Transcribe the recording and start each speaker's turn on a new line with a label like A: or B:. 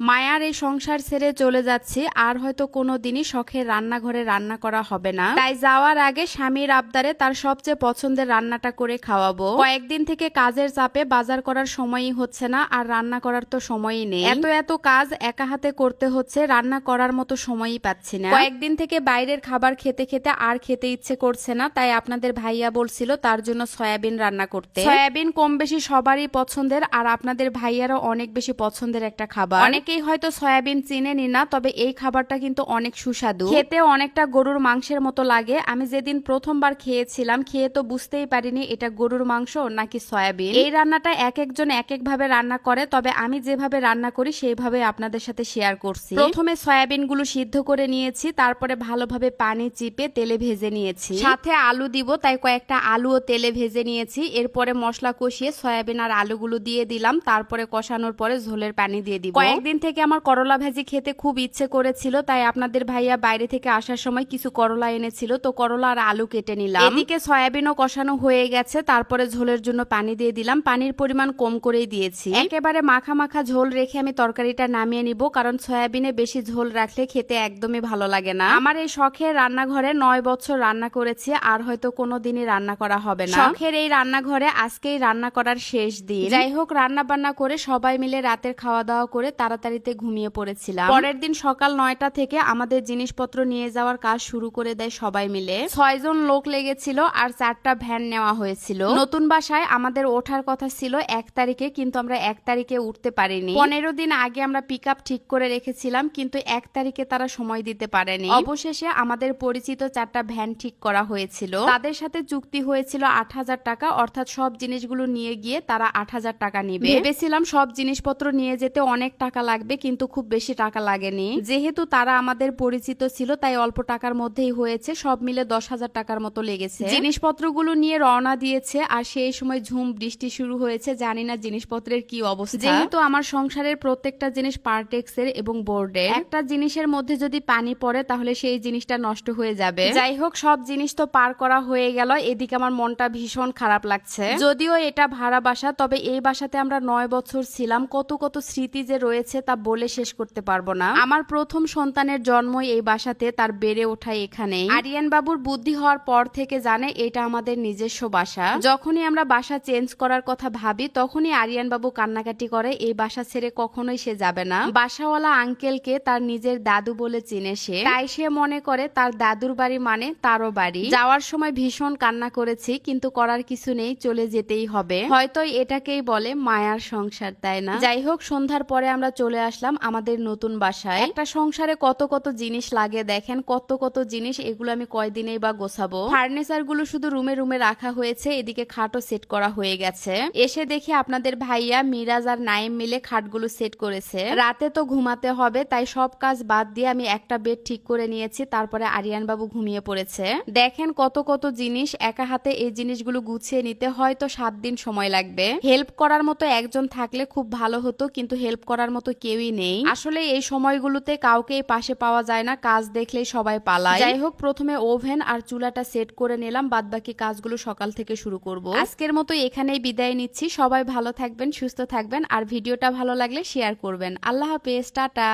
A: মায়ার এই সংসার ছেড়ে চলে যাচ্ছি, আর হয়তো কোনো দিনই শখের রান্নাঘরে রান্না করা হবে না। তাই যাওয়ার আগে স্বামীর আবদারে তার সবচেয়ে পছন্দের রান্নাটা করে খাওয়াবো। কয়েকদিন থেকে কাজের চাপে বাজার করার সময়ই হচ্ছে না, আর রান্না করার তো সময়ই নেই। এত এত কাজ একা হাতে করতে হচ্ছে, রান্না করার মতো সময়ই পাচ্ছি না। কয়েকদিন থেকে বাইরের খাবার খেতে খেতে আর খেতে ইচ্ছে করছে না, তাই আপনাদের ভাইয়া বলছিল তার জন্য সয়াবিন রান্না করতে। সয়াবিন কম বেশি সবারই পছন্দের, আর আপনাদের ভাইয়ারও অনেক বেশি পছন্দের একটা খাবার। অনেকেই হয়তো সয়াবিন চিনেনি না, তবে এই খাবারটা কিন্তু অনেক সুস্বাদু। খেতে অনেকটা গরুর মাংসের মতো লাগে। আমি যেদিন প্রথমবার খেয়েছিলাম, খেয়ে তো বুঝতেই পারিনি এটা গরুর মাংস নাকি সয়াবিন। এই রান্নাটা এক একজন এক এক ভাবে রান্না করে, তবে আমি যেভাবে রান্না করি সেইভাবে আপনাদের সাথে শেয়ার করছি। প্রথমে সয়াবিনগুলো সিদ্ধ করে নিয়েছি, তারপরে ভালোভাবে পানি চিপে তেলে ভেজে নিয়েছি। সাথে আলু দিব, তাই কয়েকটা আলুও তেলে ভেজে নিয়েছি। এরপরে মশলা কষিয়ে সয়াবিন আর আলুগুলো দিয়ে দিলাম, তারপরে কষানোর পরে ঝোলের পানি দিয়ে দিব। কয়েকদিন থেকে আমার করলা ভাজি খেতে খুব ইচ্ছে করেছিল তাই আপনাদের ভাইয়া বাইরে থেকে আসার সময় কিছু করলা এনেছিল। তো করলা আর আলু কেটে নিলাম। এদিকে সয়াবিনও কষানো হয়ে গেছে তারপরে ঝোলের জন্য পানি দিয়ে দিলাম। পানির পরিমাণ কম করেই দিয়েছি। একেবারে মাখা মাখা ঝোল রেখে আমি তরকারিটা নামিয়ে নিব কারণ সয়াবিনে বেশি ঝোল রাখলে খেতে একদমই ভালো লাগে না। আমার এই শখের রান্নাঘরে নয় বছর রান্না করেছি আর হয়তো কোনো দিনই রান্না করা হবে না। শখের এই রান্নাঘরে আজকেই রান্না করার শেষ দিন। যাই হোক রান্না বান্না করে সবাই মিলে রাতের খাওয়া দাওয়া করে তাড়াতাড়িতে ঘুমিয়ে পড়েছিলাম। পরের দিন সকাল নয়টা থেকে আমাদের জিনিসপত্র নিয়ে যাওয়ার কাজ শুরু করে দেয় সবাই মিলে। ছয়জন লোক লেগেছিল আর চারটা ভ্যান নেওয়া হয়েছিল। নতুন বাসায় আমাদের ওঠার কথা ছিল এক তারিখে, কিন্তু আমরা এক তারিখে উঠতে পারিনি। পনেরো দিন আগে আমরা পিক ঠিক করে রেখেছিলাম, কিন্তু এক তারিখে তারা সময় দিতে পারেনি। অবশেষে আমাদের পরিচিত চারটা ভ্যান ঠিক করা হয়েছিল। তাদের সাথে চুক্তি হয়েছিল আট হাজার টাকা, অর্থাৎ সব জিনিসগুলো নিয়ে গিয়ে তারা আট হাজার টাকা নিবে। ভেবেছিলাম সব জিনিসপত্র নিয়ে যেতে অনেক টাকা লাগবে, কিন্তু খুব বেশি টাকা লাগেনি। যেহেতু তারা আমাদের পরিচিত ছিল, তাই অল্প টাকার মধ্যেই হয়েছে। সব মিলে দশ হাজার টাকার মতো লেগেছে। জিনিসপত্রগুলো নিয়ে রওনা দিয়েছে, আর সেই সময় ঝুম, বৃষ্টি শুরু হয়েছে। জানি না জিনিসপত্রের কি অবস্থা। যেহেতু আমার সংসারের প্রত্যেকটা জিনিস পার্টেক্সের এবং বোর্ডের। একটা জিনিসের মধ্যে যদি পানি পড়ে, তাহলে সেই জিনিসটা নষ্ট হয়ে যাবে। যাই হোক, সব জিনিস তো পার করা হয়ে গেল। এদিকে আমার মনটা ভীষণ খারাপ লাগছে। যদিও এটা ভাড়া বাসা, তবে এই বাসাতে আমরা নয় বছর ছিলাম। কত কত স্মৃতি যে রয়েছে তা বলে শেষ করতে পারব না। আমার প্রথম সন্তানের জন্মই এই বাসাতে তার বেড়ে ওঠাই এখানেই। আরিয়ান বাবুর বুদ্ধি হওয়ার পর থেকে জানে এটা আমাদের নিজস্ব বাসা। যখনই আমরা বাসা চেঞ্জ করার কথা ভাবি, তখনই আরিয়ান বাবু কান্নাকাটি করে, এই বাসা ছেড়ে কখনোই সে যাবে না। বাসাওয়ালা আঙ্কেলকে তার নিজের দাদু বলে চিনে সে। তাই সে মনে করে তার দাদুর বাড়ি মানে তারও বাড়ি। যাওয়ার সময় ভীষণ কান্না করেছি, কিন্তু করার কিছু নেই, চলে যেতেই হবে। হয়তো এটাকেই বলে মায়ার সংসার, তাই না? যাই হোক, সন্ধ্যার পরে আমরা চলে আসলাম আমাদের নতুন বাসায়। একটা সংসারে কত কত জিনিস লাগে দেখেন, কত কত জিনিস এগুলো আমি কয়দিনেই বা গোছাবো। ফার্নিচারগুলো শুধু রুমে রুমে রাখা হয়েছে, এদিকে খাটও সেট করা হয়ে গেছে। এসে দেখি আপনাদের ভাইয়া মিরাজ আর নাইম মিলে খাটগুলো সেট করেছে। রাতে তো ঘুমাতে হবে, তাই সব কাজ বাদ দিয়ে আমি একটা বেড ঠিক করে নিয়েছি, তারপরে আরিয়ান বাবু ঘুমিয়ে পড়েছে। দেখেন কত কত জিনিস, একা হাতে এই জিনিসগুলো গুছিয়ে নিতে হয়তো সাত দিন সময় লাগবে। হেল্প করার মতো একজন থাকলে খুব ভালো হতো, কিন্তু হেল্প করার মতো কেউই নেই। আসলে এই সময়গুলোতে কাউকে পাশে পাওয়া যায় না কাজ দেখলে সবাই পালায়। যাই হোক প্রথমে ওভেন আর চুলাটা সেট করে নিলাম বাদ বাকি কাজগুলো সকাল থেকে শুরু করব। আজকের মতো এখানেই বিদায় নিচ্ছি। সবাই ভালো থাকবেন সুস্থ থাকবেন আর ভিডিওটা ভালো লাগলে শেয়ার করবেন। আল্লাহ হাফেজ টাটা।